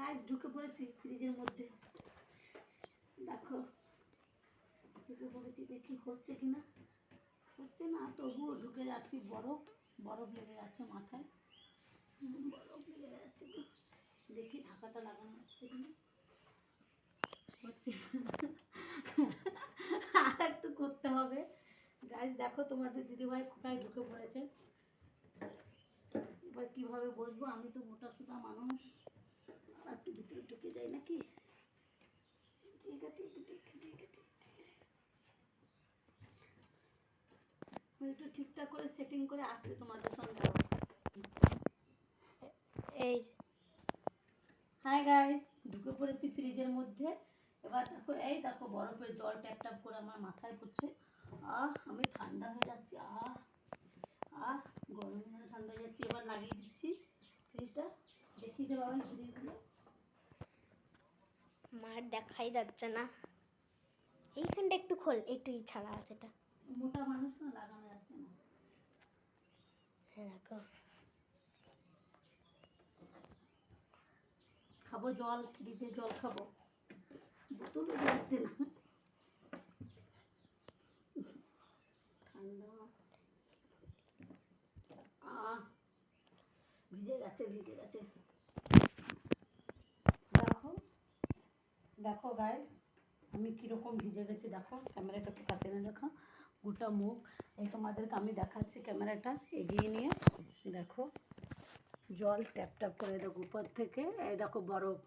গাছ ঢুকে পড়েছি ফ্রিজের মধ্যে। দেখো, ঢুকে পড়েছি, দেখি হচ্ছে কি না হচ্ছে না, তবুও ঢুকে যাচ্ছি, বরফ বরফ লেগে যাচ্ছে মাথায়। বরফ লেগে যাচ্ছে তো। দেখি ঢাকাটা লাগানো হচ্ছে কি না। হচ্ছে আর একটু করতে হবে। গাছ দেখো তোমাদের দিদিভাই কোথায় ঢুকে পড়েছে। এবার কীভাবে বসবো? আমি তো মোটা সোটা মানুষ আর একটু ভিতরে ঢুকে যাই নাকি ঠিক আছে ঠিক আছে ঠিক আছে ঠিক আছে আমি একটু ঠিকঠাক করে সেটিং করে আসছে তোমাদের সঙ্গে। এই হাই গাইস ঢুকে পড়েছি ফ্রিজের মধ্যে। এবার দেখো এই দেখো বরফের জল ট্যাপ ট্যাপ করে আমার মাথায় পড়ছে। আহ আমি ঠান্ডা হয়ে যাচ্ছি আহ আহ গরম ঠান্ডা হয়ে যাচ্ছে। এবার লাগিয়ে দিচ্ছি ফ্রিজটা দেখি যে বাবা দিল। মার দেখাই যাচ্ছে না। এইখানটা একটু খোল একটু ছাড়া আছে এটা। মোটা মানুষ না লাগানো খাব জল জল খাব। বোতলও যাচ্ছে না। ঠান্ডা। ভিজে গেছে ভিজে গেছে। দেখো দেখো গাইস আমি কীরকম ভিজে গেছি, দেখো। ক্যামেরাটা একটু কাছে না দেখো। গোটা মুখ। এই তোমাদেরকে আমি দেখাচ্ছি ক্যামেরাটা। এগিয়ে নিয়ে দেখো। জল ট্যাপ ট্যাপ করে দেখো উপর থেকে। এই দেখো বরফ।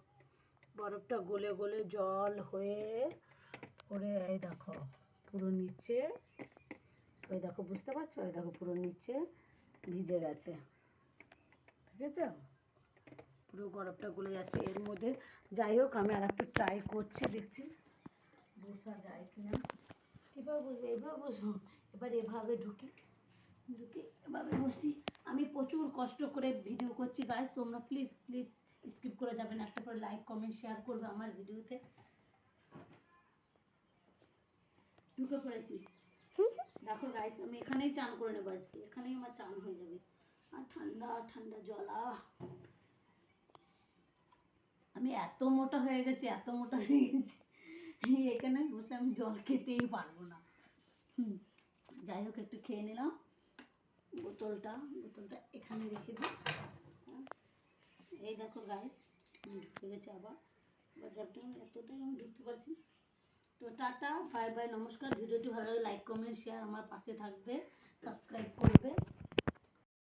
বরফটা গলে গলে জল হয়ে পরে এই দেখো, পুরো নিচে। ওই দেখো, বুঝতে পারছ? ওই দেখো, পুরো নিচে ভিজে গেছে। ঠিক আছে পুরো বরফটা গলে যাচ্ছে। এর মধ্যে যাই হোক, আমি আর একটু ট্রাই করছি, দেখছি। বসা যায় কি না কীভাবে বসবো এভাবে বসবো। এবার এভাবে ঢুকি, ঢুকে, এভাবে বসি আমি প্রচুর কষ্ট করে ভিডিও করছি। গাইস তোমরা প্লিজ প্লিজ স্কিপ করে যাবেন একটা করে লাইক কমেন্ট শেয়ার করবে আমার ভিডিওতে ঢুকে পড়েছি। দেখো গাইস আমি এখানেই চান করে নেব আজকে। এখানেই আমার চান হয়ে যাবে। আর ঠান্ডা ঠান্ডা জল আমি এত মোটা হয়ে গেছি, এত মোটা হয়ে গেছি। এখানে বসে আমি জল খেতেই পারব না। যাই হোক, একটু খেয়ে নিলাম। বোতলটা বোতলটা এখানে রেখে দিই। এই দেখো গাইস ঢুকে গেছে আবার। যাবটা এতটাই আমি ঢুকতে পারছি। তো টাটা বাই বাই নমস্কার। ভিডিওটি ভালো লাগে লাইক কমেন্ট শেয়ার আমার পাশে থাকবে। সাবস্ক্রাইব করবে।